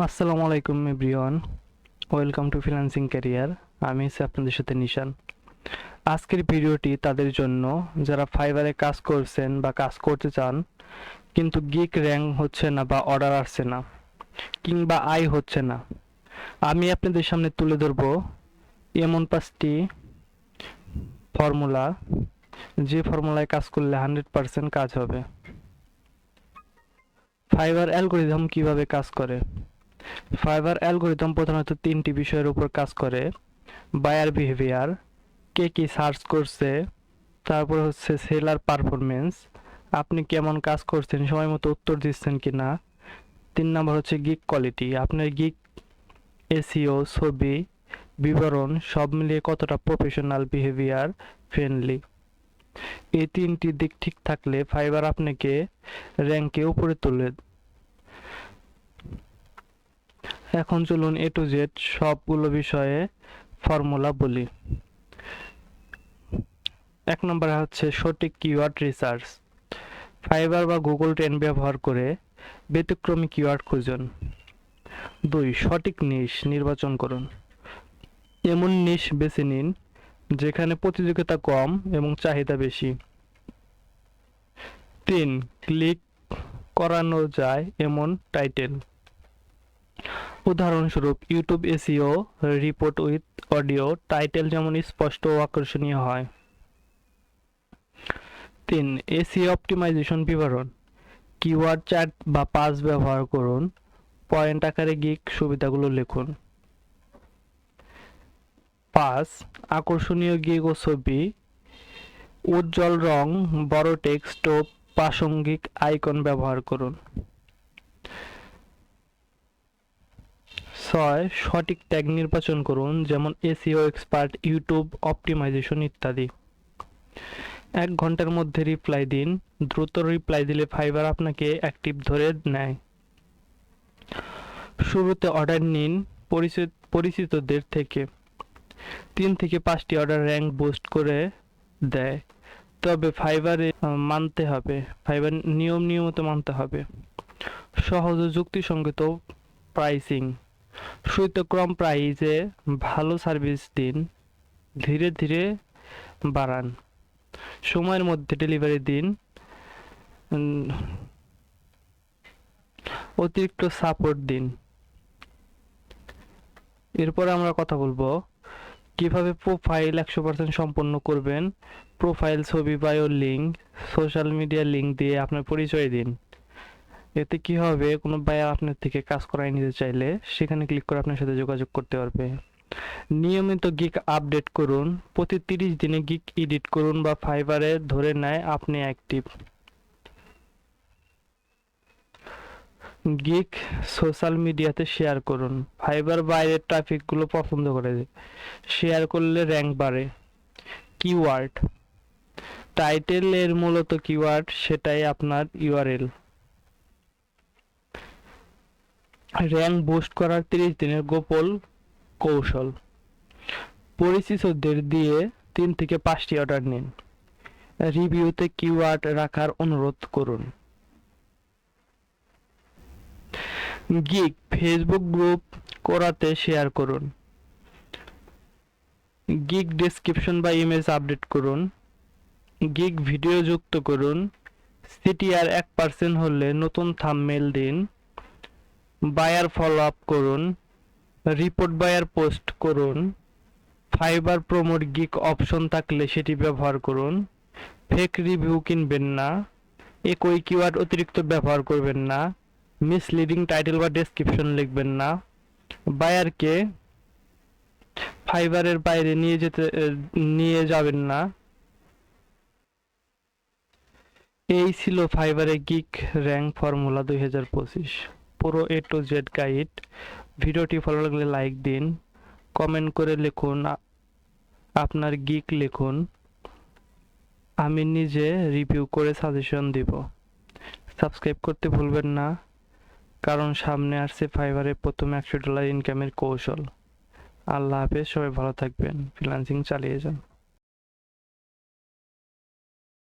আসসালামু আলাইকুম everyone. Welcome to financing career. আমি হচ্ছে আপনাদের সাথে নিশান। আজকের ভিডিওটি তাদের জন্য। যারা ফাইবারে কাজ করছেন বা কাজ করতে চান, কিন্তু গিক র্যাঙ্ক হচ্ছে না বা অর্ডার আসছে না, কিংবা আয় হচ্ছে না, আমি আপনাদের সামনে তুলে ধরবো এমন পাঁচটি ফর্মুলা। যে ফর্মুলায় কাজ করলে হান্ড্রেড পার্সেন্ট কাজ হবে। ফাইবার অ্যালগোরিদম কীভাবে কাজ করে? ফাইবার অ্যালগোরিদম প্রধানত তিনটি বিষয়ের উপর কাজ করে। বায়ার বিহেভিয়ার, কে কি সার্চ করছে, তারপর হচ্ছে সেলার পারফরমেন্স আপনি কেমন কাজ করছেন, সময় মতো উত্তর দিচ্ছেন কি না তিন নম্বর হচ্ছে গিক কোয়ালিটি, আপনার গিক এসিও ছবি, বিবরণ, সব মিলিয়ে কতটা প্রফেশনাল, বিহেভিয়ার, ফ্রেন্ডলি। এই তিনটি দিক ঠিক থাকলে ফাইবার আপনাকে র্যাঙ্কে উপরে তুলে এখন চলুন এ টু জেড সবগুলো বিষয়ে ফর্মুলা বলি। এক নম্বর হচ্ছে সঠিক কিওয়ার্ড রিসার্চ ফাইবার বা গুগল ট্রেন ব্যবহার করে ব্যতিক্রমী কিওয়ার্ড খুঁজুন। দুই, সঠিক নিশ নির্বাচন করুন। এমন নিশ বেছে নিন যেখানে প্রতিযোগিতা কম এবং চাহিদা বেশি। তিন ক্লিক করানো যায় এমন টাইটেল উদাহরণস্বরূপ YouTube SEO report with audio title যেমন স্পষ্ট ও আকর্ষণীয় হয়। তিন এসিও অপটিমাইজেশন বিবরণ কিওয়ার্ড চার্ট বা পাস ব্যবহার করুন পয়েন্ট আকারে গিক সুবিধাগুলো লিখুন। পাঁচ, আকর্ষণীয় গিগ ও ছবি, উজ্জ্বল রং, বড় টেক্সট ও প্রাসঙ্গিক আইকন ব্যবহার করুন। ছয়, সঠিক ট্যাগ নির্বাচন করুন, যেমন এসিও এক্সপার্ট ইউটিউব অপটিমাইজেশন ইত্যাদি। এক ঘণ্টার মধ্যে রিপ্লাই দিন, দ্রুত রিপ্লাই দিলে ফাইবার আপনাকে অ্যাক্টিভ ধরে নেয়। শুরুতে অর্ডার নিন পরিচিত, পরিচিতদের থেকে। তিন থেকে পাঁচটি অর্ডার র্যাঙ্ক বুস্ট করে দেয়। তবে ফাইবারে মানতে হবে। ফাইবার নিয়ম নিয়মিত মানতে হবে। সহজ যুক্তিসঙ্গত প্রাইসিং কম প্রাইজে ভালো সার্ভিস দিন, ধীরে ধীরে বাড়ান। সময়ের মধ্যে ডেলিভারি দিন। অতিরিক্ত সাপোর্ট দিন। এরপর আমরা কথা বলব, কীভাবে প্রোফাইল একশো পার্সেন্ট সম্পন্ন করবেন প্রোফাইল ছবি bio link social media link দিয়ে আপনার পরিচয় দিন। এতে কি হবে? কোনো বায়া আপনার থেকে কাজ করাই নিতে চাইলে সেখানে ক্লিক করে আপনার সাথে যোগাযোগ করতে পারবে। নিয়মিত গিক আপডেট করুন। প্রতি তিরিশ দিনে গিক এডিট করুন বা ফাইবারে ধরে নেয় আপনি অ্যাক্টিভ গিক সোশ্যাল মিডিয়াতে শেয়ার করুন। ফাইবার বাইরের ট্রাফিকগুলো পছন্দ করে। শেয়ার করলে র্যাঙ্ক বাড়ে। কিওয়ার্ড টাইটেলের মূলত কিওয়ার্ড সেটাই আপনার ইউআরএল র্যাঙ্ক বুস্ট করার তিরিশ দিনের গোপন কৌশল। পরিচিতদের দিয়ে তিন থেকে পাঁচটি অর্ডার নিন। রিভিউতে কিওয়ার্ড রাখার অনুরোধ করুন। গিগ ফেসবুক গ্রুপ করাতে শেয়ার করুন। গিগ ডেসক্রিপশন বা ইমেজ আপডেট করুন। গিগ ভিডিও যুক্ত করুন। সিটিআর এক পার্সেন্ট হলে নতুন থাম্বনেল দিন। বায়ার ফলো আপ করুন রিপোর্ট বায়ার পোস্ট করুন ফাইবার প্রমোট গিক অপশন থাকলে সেটি ব্যবহার করুন ফেক রিভিউ কিনবেন না, একই কিওয়ার্ড অতিরিক্ত ব্যবহার করবেন না মিসলিডিং টাইটেল বা ডেসক্রিপশন লিখবেন না বায়ারকে ফাইবারের বাইরে নিয়ে যেতে, নিয়ে যাবেন না। এই ছিল ফাইবারে গিক র্যাঙ্ক ফর্মুলা দুই হাজার পঁচিশ। পুরো এ টু জেড গাইড ভিডিওটি ভালো লাগলে লাইক দিন। কমেন্ট করে লিখুন আপনার গিক লিখুন। আমি নিজে রিভিউ করে সাজেশন দিব। সাবস্ক্রাইব করতে ভুলবেন না, কারণ সামনে আসছে ফাইবারের প্রথম একশো ডলার ইনকামের কৌশল। আল্লাহ হাফেজ, সবাই ভালো থাকবেন। ফ্রিল্যান্সিং চালিয়ে যান।